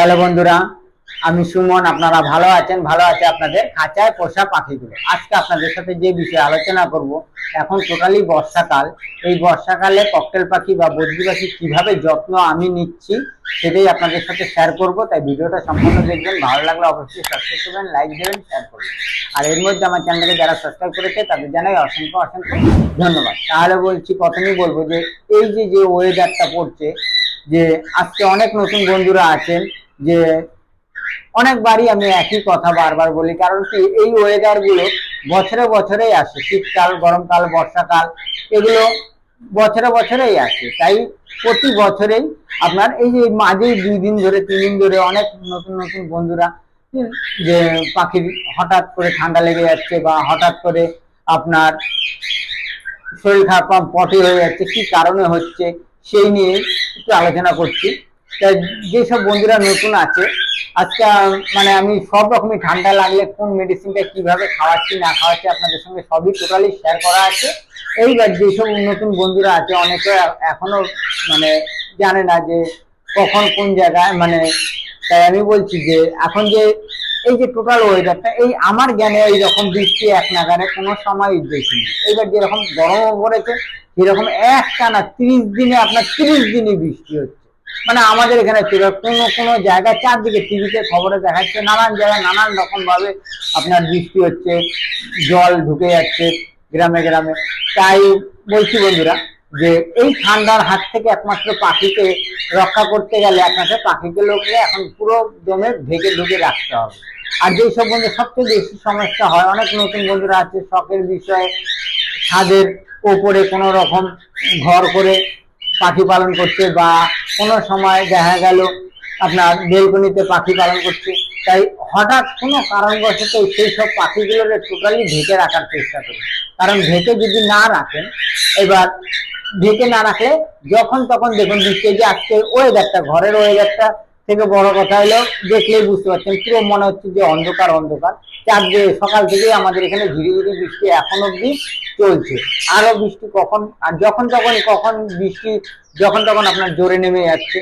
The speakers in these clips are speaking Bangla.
হ্যালো বন্ধুরা, আমি সুমন, আপনারা ভালো আছেন? ভালো আছে আপনাদের খাঁচায় পোষা পাখিগুলো। আজকে আপনাদের সাথে যে বিষয়ে আলোচনা করব, এখন টোটালি বর্ষাকাল। এই বর্ষাকালে ককটেল পাখি বা বদ্রি পাখি কীভাবে যত্ন আমি নিচ্ছি সেটাই আপনাদের সাথে শেয়ার করব। তাই ভিডিওটা সম্পূর্ণ দেখবেন, ভালো লাগলে অবশ্যই সাবস্ক্রাইব করবেন লাইক দেবেন শেয়ার করবেন। আর এর মধ্যে আমার চ্যানেলকে যারা সাবস্ক্রাইব করেছে, তাদের জানাই অসংখ্য অসংখ্য ধন্যবাদ। তাহলে বলছি, প্রথমেই বলব যে, এই যে যে ওয়েদারটা পড়ছে, যে আজকে অনেক নতুন বন্ধুরা আছেন যে অনেকবারই আমি একই কথা বারবার বলি, কারণ কি এই ওয়েদারগুলো বছরে বছরেই আসে। শীতকাল, গরমকাল, বর্ষাকাল, এগুলো বছরে বছরেই আসে। তাই প্রতি বছরেই আপনার এই যে মাঝেই দুই দিন ধরে, তিন দিন ধরে অনেক নতুন নতুন বন্ধুরা যে পাখির হঠাৎ করে ঠান্ডা লেগে যাচ্ছে বা হঠাৎ করে আপনার শরীর খারাপ, পটি হয়ে যাচ্ছে, কি কারণে হচ্ছে, সেই নিয়ে একটু আলোচনা করছি। যেসব বন্ধুরা নতুন আছে, আজকে মানে আমি সব রকমই ঠান্ডা লাগলে কোন মেডিসিনটা কীভাবে খাওয়াচ্ছি, না খাওয়াচ্ছি আপনাদের সঙ্গে সবই টোটালি শেয়ার করা আছে। এইবার যেসব নতুন বন্ধুরা আছে, অনেকে এখনও মানে জানে না যে কখন কোন জায়গায় মানে তাই আমি বলছি যে এখন যে এই যে টোটাল ওয়েদারটা এই আমার জ্ঞানে এই রকম বৃষ্টি এক নাগারে কোনো সময় দেখিনি। এবার যেরকম গরমও পড়েছে, সেরকম এক টানা তিরিশ দিনে আপনার তিরিশ দিনই বৃষ্টি হচ্ছে। মানে আমাদের এখানে ছিল। কোনো কোনো জায়গায় চারদিকে টিভিতে খবরে দেখাচ্ছে, নানান জায়গায় নানান রকম ভাবে আপনার বৃষ্টি হচ্ছে, জল ঢুকে যাচ্ছে গ্রামে গ্রামে। তাই বলছি বন্ধুরা যে এই ঠান্ডার হাত থেকে একমাত্র পাখিকে রক্ষা করতে গেলে আপনাকে পাখিগুলোকে এখন পুরো দমে ঢেকে ঢুকে রাখতে হবে। আর যেই সব বন্ধু সবচেয়ে বেশি সমস্যা হয়, অনেক নতুন বন্ধুরা আছে, শখের বিষয়ে, ছাদের ওপরে কোনো রকম ঘর করে পাখি পালন করছে বা কোনো সময় দেখা গেল আপনার বেলকনিতে পাখি পালন করছে, তাই হঠাৎ কোনো কারণবশত সেই সব পাখিগুলোকে টোটালি ঢেকে রাখার চেষ্টা করি কারণ ঢেকে যদি না রাখেন, এবার ঢেকে না রাখলে যখন তখন দেখুন বৃষ্টি যে আজকে ওয়েদারটা ঘরের ওয়েদারটা থেকে বড় কথা হলো, দেখলেই বুঝতে পারছেন, পুরো মনে হচ্ছে যে অন্ধকার অন্ধকার। চারদিকে সকাল থেকে আমাদের এখানে ঝিরি ঝিরি বৃষ্টি এখন অব্দি চলছে। আরও বৃষ্টি কখন, আর যখন তখন, কখন বৃষ্টি যখন তখন আপনার জোরে নেমে যাচ্ছে,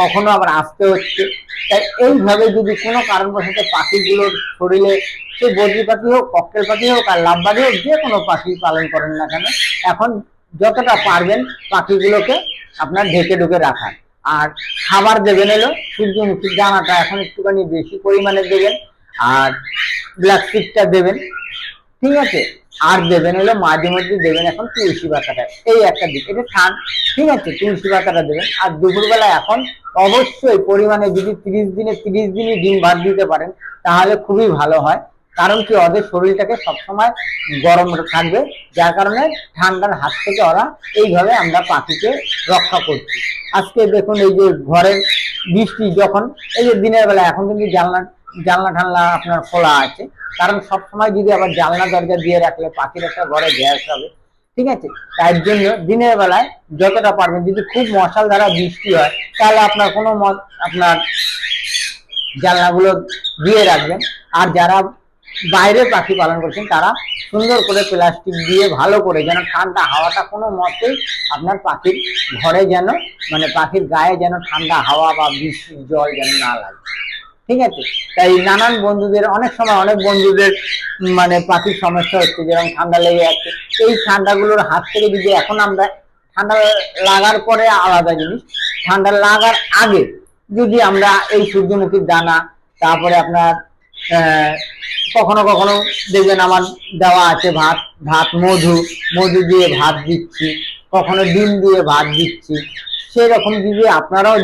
কখনো আবার আসতে হচ্ছে। তাই এইভাবে যদি কোনো কারণবশত পাখিগুলোর শরীরে সে বদ্রি পাখি হোক, ককটেল পাখি হোক, আর লাভবাড়ি হোক, যে কোনো পাখি পালন করেন না কেন, এখন যতটা পারবেন পাখিগুলোকে আপনার ঢেকে ঢুকে রাখার। আর খাবার দেবেন এলো সূর্যমুখীর দানাটা এখন একটুখানি বেশি পরিমাণে দেবেন, আর ব্ল্যাক সিডটা দেবেন, ঠিক আছে? আর দেবেন হলো মাঝে মধ্যে দেবেন এখন তুলসী পাতাটা, এই একটা দিক। এটা খান, ঠিক আছে? তুলসী পাতাটা দেবেন। আর দুপুরবেলা এখন অবশ্যই পরিমাণে যদি তিরিশ দিনে তিরিশ দিনই ডিম ভাত দিতে পারেন, তাহলে খুবই ভালো হয়। কারণ কি ওদের শরীরটাকে সবসময় গরম থাকবে, যার কারণে ঠান্ডার হাত থেকে ওরা এইভাবে আমরা পাখিকে রক্ষা করছি। আজকে দেখুন এই যে ঘরের বৃষ্টি যখন, এই যে দিনের বেলা এখন কিন্তু জানলা জানলা ঠান্লা আপনার খোলা আছে। কারণ সবসময় যদি আবার জানলা দরজা দিয়ে রাখলে পাখির একটা ঘরে গ্যাস হবে, ঠিক আছে? তার জন্য দিনের বেলায় যতটা পারবেন, যদি খুব মশাল দ্বারা বৃষ্টি হয়, তাহলে আপনার কোনো আপনার জানলাগুলো দিয়ে রাখবেন। আর যারা বাইরে পাখি পালন করছেন, তারা সুন্দর করে প্লাস্টিক দিয়ে ভালো করে যেন ঠান্ডা হাওয়াটা কোনো মতেই আপনার পাখির ঘরে যেন মানে পাখির গায়ে যেন ঠান্ডা হাওয়া বা বৃষ্টির জল যেন না লাগে। ঠিক আছে? তাই নানান বন্ধুদের, অনেক সময় অনেক বন্ধুদের মানে পাখির সমস্যা হচ্ছে, যেরকম ঠান্ডা লেগে যাচ্ছে। এই ঠান্ডাগুলোর হাত থেকে যদি এখন আমরা ঠান্ডা লাগার পরে আলাদা জিনিস, ঠান্ডা লাগার আগে যদি আমরা এই সূর্যমুখীর দানা, তারপরে আপনার কখনো কখনো দেখবেন আমার দেওয়া আছে ভাত ভাত, মধু মধু দিয়ে ভাত দিচ্ছি, কখনো ডিম দিয়ে ভাত দিচ্ছি। সেই রকম যদি আপনারাও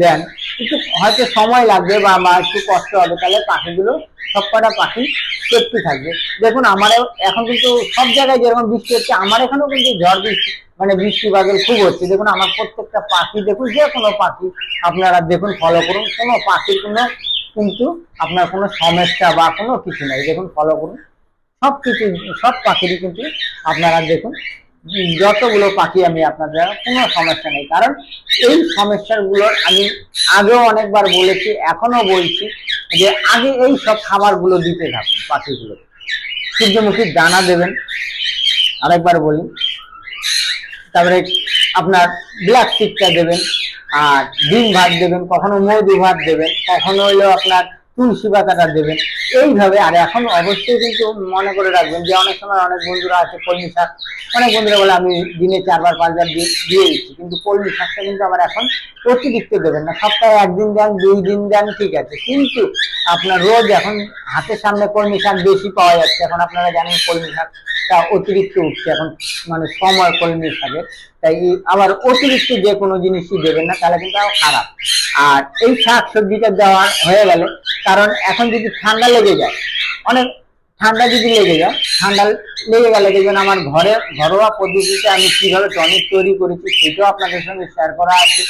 দেন, একটু হয়তো সময় লাগবে বা আমার একটু কষ্ট হবে, তাহলে পাখিগুলো সব কটা পাখি সেফটি থাকবে। দেখুন আমার এখন কিন্তু সব জায়গায় যেরকম বৃষ্টি হচ্ছে, আমার এখানেও কিন্তু ঝড় বৃষ্টি মানে বৃষ্টি বাদল খুব হচ্ছে। দেখুন, আমার প্রত্যেকটা পাখি, দেখুন, যে কোনো পাখি আপনারা দেখুন ফলো করুন। কোনো পাখির কোনো কিন্তু আপনার কোনো সমস্যা বা কোনো কিছু নাই। দেখুন ফলো করুন। সব কিছু, সব পাখিরই কিন্তু আপনারা দেখুন, যতগুলো পাখি আমি আপনাদের, কোনো সমস্যা নেই। কারণ এই সমস্যাগুলোর আমি আগেও অনেকবার বলেছি এখনও বলছি যে আগে এই সব খাবারগুলো দিতে থাকুন পাখিগুলো। সূর্যমুখীর দানা দেবেন, আরেকবার বলি। তারপরে আপনার ব্ল্যাক সিডটা দেবেন। আর ডিম ভাত দেবেন কখনো মৌদি ভাত দেবেন কখনো হইল আপনার তুলসী পাতাটা দেবেন। এইভাবে, আর এখন অবশ্যই কিন্তু মনে করে রাখবেন যে অনেক সময় অনেক বন্ধুরা আছে, কলমি শাক। অনেক বন্ধুরা বলে, আমি দিনে চারবার, পাঁচবার দিয়ে দিয়ে দিচ্ছি। কিন্তু কলমি শাকটা কিন্তু আবার এখন অতিরিক্ত দেবেন না। সপ্তাহে একদিন দেন, দুই দিন দেন, ঠিক আছে। কিন্তু আপনার রোজ এখন হাতের সামনে কলমি শাক বেশি পাওয়া যাচ্ছে। এখন আপনারা জানেন কলমি শাকটা অতিরিক্ত উঠছে। এখন মানে সময় কলমি শাকের। তাই আবার অতিরিক্ত যে কোনো জিনিসই দেবেন না, তাহলে কিন্তু খারাপ। আর এই শাক সবজিটা দেওয়া হয়ে গেলে। কারণ এখন যদি ঠান্ডা লেগে যায়। অনেক ঠান্ডা যদি লেগে যায়, ঠান্ডা লেগে গেলে দেখবেন আমার ঘরে ঘরোয়া পদ্ধতিতে আমি কীভাবে টনিক তৈরি করেছি সেটাও আপনাদের সঙ্গে শেয়ার করা আছে।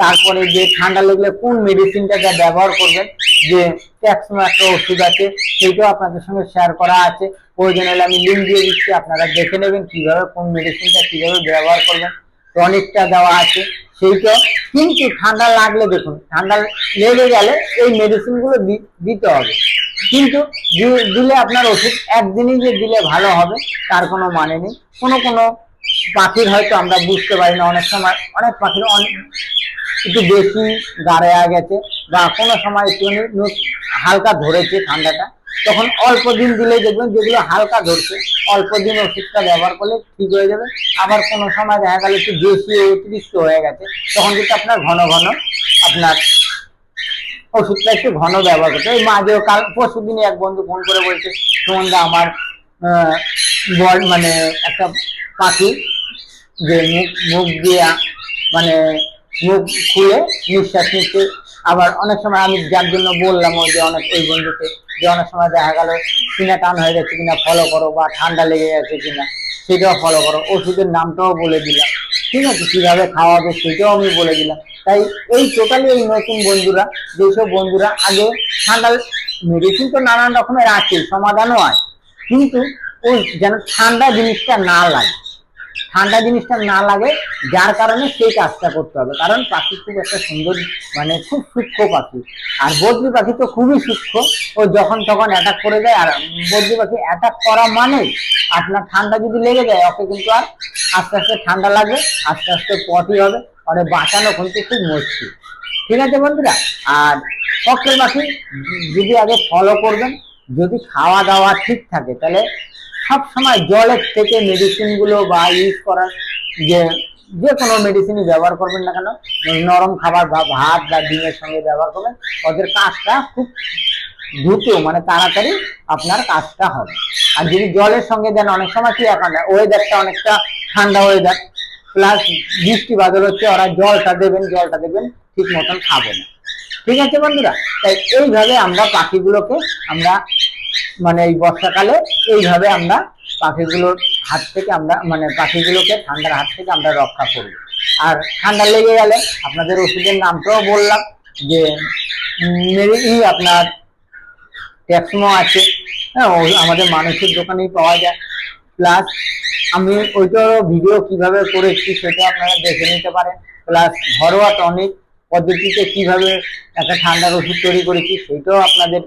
তারপরে যে ঠান্ডা লাগলে কোন মেডিসিনটা যা ব্যবহার করবেন, যে ট্যাক্সমো একটা ওষুধ আছে, সেটাও আপনাদের সঙ্গে শেয়ার করা আছে। প্রয়োজন হলে আমি লিঙ্ক দিয়ে দিচ্ছি, আপনারা দেখে নেবেন কীভাবে কোন মেডিসিনটা কীভাবে ব্যবহার করবেন। টনিকটা দেওয়া আছে। সেইটা কিন্তু ঠান্ডা লাগলে দেখুন, ঠান্ডা লেগে গেলে এই মেডিসিনগুলো দি- দিতে হবে। কিন্তু দিলে আপনার ওষুধ একদিনই যে দিলে ভালো হবে, তার কোনো মানে নেই। কোনো কোনো পাখির হয়তো আমরা বুঝতে পারি না, অনেক সময় অনেক পাখির অনেক একটু বেশি গাড়ায়া গেছে, বা কোনো সময় একটু হালকা ধরেছে ঠান্ডাটা। তখন অল্প দিন দিলে দেখবেন যেগুলো হালকা ধরছে, অল্প দিন ওষুধটা ব্যবহার করলে ঠিক হয়ে যাবে। আবার কোনো সময় দেখা গেল একটু বেশি অতিরিক্ত হয়ে গেছে, তখন কিন্তু আপনার ঘন ঘন আপনার ওষুধটা একটু ঘন ব্যবহার করতে ওই মাঝেও কাল, পরশু দিনে এক বন্ধু ফোন করে বলছে, সুমনদা, আমার বল মানে একটা পাখি যে মুখ মুখ দিয়ে মানে মুখ খুলে নিঃশ্বাস নিচ্ছে। আবার অনেক সময় আমি যার জন্য বললাম ওই যে অনেক ওই বন্ধুকে যে অনেক সময় দেখা গেল, কিনা টান হয়ে যাচ্ছে কিনা ফলো করো বা ঠান্ডা লেগে গেছে কিনা, সেটাও ফলো করো, ওষুধের নামটাও বলে দিলাম। ঠিক আছে, কীভাবে খাওয়াবে সেটাও আমি বলে দিলাম। তাই এই টোটালি এই নতুন বন্ধুরা, যেসব বন্ধুরা আগে ঠান্ডা মেডিসিন তো নানান রকমের আছে, সমাধানও আছে, কিন্তু ওই যেন ঠান্ডা জিনিসটা না লাগে। ঠান্ডা জিনিসটা না লাগে, যার কারণে সেই কাজটা করতে হবে। কারণ পাখি খুব একটা সুন্দর মানে খুব সূক্ষ্ম পাখি। আর বদ্রি পাখি তো খুবই সূক্ষ্ম। ও যখন তখন অ্যাটাক করে যায় আর বদ্রি পাখি অ্যাটাক করা মানে আপনার ঠান্ডা যদি লেগে যায়, ওকে কিন্তু আর আস্তে আস্তে ঠান্ডা লাগবে আস্তে আস্তে পটি হবে। ওরে, বাঁচানো কিন্তু খুব মুশকিল। ঠিক আছে বন্ধুরা? আর কক্ষের পাখি যদি আগে ফলো করবেন, যদি খাওয়া দাওয়া ঠিক থাকে, তাহলে সব সময় জলের থেকে মেডিসিনগুলো বা ইউজ করার যে যে কোনো মেডিসিনই ব্যবহার করবেন না কেন নরম খাবার বা ভাত বা ডিমের সঙ্গে ব্যবহার করবেন, ওদের কাজটা খুব দ্রুত মানে তাড়াতাড়ি আপনার কাজটা হবে। আর যদি জলের সঙ্গে দেন, অনেক সময় কি এখন ওয়েদারটা অনেকটা ঠান্ডা ওয়েদার প্লাস বৃষ্টি বাদল হচ্ছে, ওরা জলটা দেবেন জলটা দেবেন, ঠিক মতন খাবে না। ঠিক আছে বন্ধুরা? তাই এইভাবে আমরা পাখিগুলোকে আমরা মানে এই বর্ষাকালে এইভাবে আমরা পাখিগুলোর হাত থেকে আমরা মানে পাখিগুলোকে ঠান্ডার হাত থেকে আমরা রক্ষা করব আর ঠান্ডা লেগে গেলে আপনাদের ওষুধের নামটাও বললাম যে মেরি আপনার ট্যাক্সমো আছে। হ্যাঁ ওই আমাদের মানুষের দোকানেই পাওয়া যায়। প্লাস আমি ওইটারও ভিডিও কীভাবে করেছি সেটা আপনারা দেখে নিতে পারেন। প্লাস ঘরোয়া টনিক পদ্ধতিতে কীভাবে একটা ঠান্ডার ওষুধ তৈরি করেছি সেটাও আপনাদের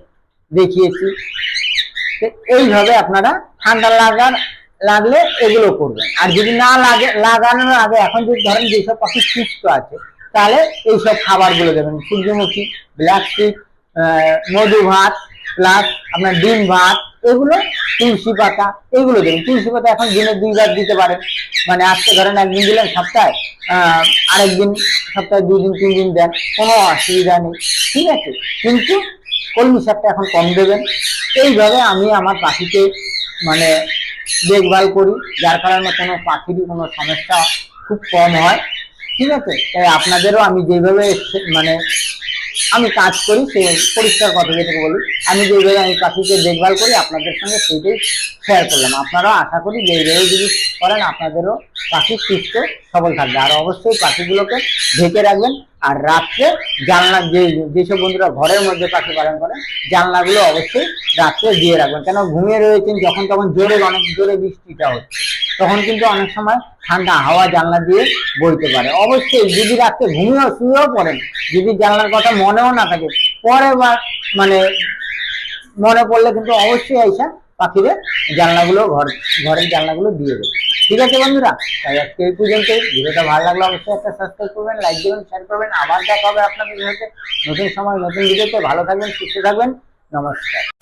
দেখিয়েছি। এইভাবে আপনারা ঠান্ডা লাগার লাগলে এগুলো করবেন। আর যদি না লাগে, লাগানোর আগে এখন যদি ধরেন যেসব পাখি সুস্থ আছে, তাহলে এইসব খাবারগুলো দেবেন। সূর্যমুখী, ব্ল্যাক স্টিক মধু ভাত, প্লাস আপনার ডিম ভাত, এগুলো তুলসী পাতা, এগুলো দেবেন। তুলসী পাতা এখন দিনে দুইবার দিতে পারেন। মানে আজকে ধরেন একদিন দিলেন সপ্তাহে আরেকদিন সপ্তাহে দুই দিন, তিন দিন দেন, কোনো অসুবিধা নেই। ঠিক আছে? কিন্তু কলমি শাকটা এখন কম দেবেন। এইভাবে আমি আমার পাখিকে মানে দেখভাল করি, যার কারণে কোনো পাখিরই কোনো সমস্যা খুব কম হয়। ঠিক আছে? তাই আপনাদেরও আমি যেভাবে মানে আমি কাজ করি সে পরিষ্কার কথা যেটাকে বলি, আমি যেভাবে আমি পাখিকে দেখভাল করি, আপনাদের সঙ্গে সেইটাই শেয়ার করলাম। আপনারাও আশা করি যে এইভাবে যদি করেন, আপনাদেরও পাখি সুস্থ, সবল থাকবে। আর অবশ্যই পাখিগুলোকে ঢেকে রাখবেন আর রাত্রে জানলা যে, যেসব বন্ধুরা ঘরের মধ্যে পাখি পালন করেন জানলাগুলো অবশ্যই রাত্রে দিয়ে রাখবেন। কেন? ঘুমিয়ে রয়েছেন, যখন তখন জোরে অনেক জোরে বৃষ্টিটা হচ্ছে। তখন কিন্তু অনেক সময় ঠান্ডা হাওয়া জানলা দিয়ে বইতে পারে। অবশ্যই যদি রাত্রে ঘুমিয়েও শুয়েও পড়েন, যদি জানলার কথা মনেও না থাকে পরে বা মানে মনে পড়লে কিন্তু অবশ্যই আইসা পাখিদের জানলাগুলো, ঘর, ঘরের জানলাগুলো দিয়ে দেবে। ঠিক আছে বন্ধুরা? তাই আজকে এই পর্যন্ত ভিডিওটা ভালো লাগলে অবশ্যই একটা সাবস্ক্রাইব করবেন লাইক দেবেন শেয়ার করবেন। আবার দেখা হবে আপনাদের সাথে। নতুন সময়, নতুন ভিডিওতে। ভালো থাকবেন, সুস্থ থাকবেন। নমস্কার।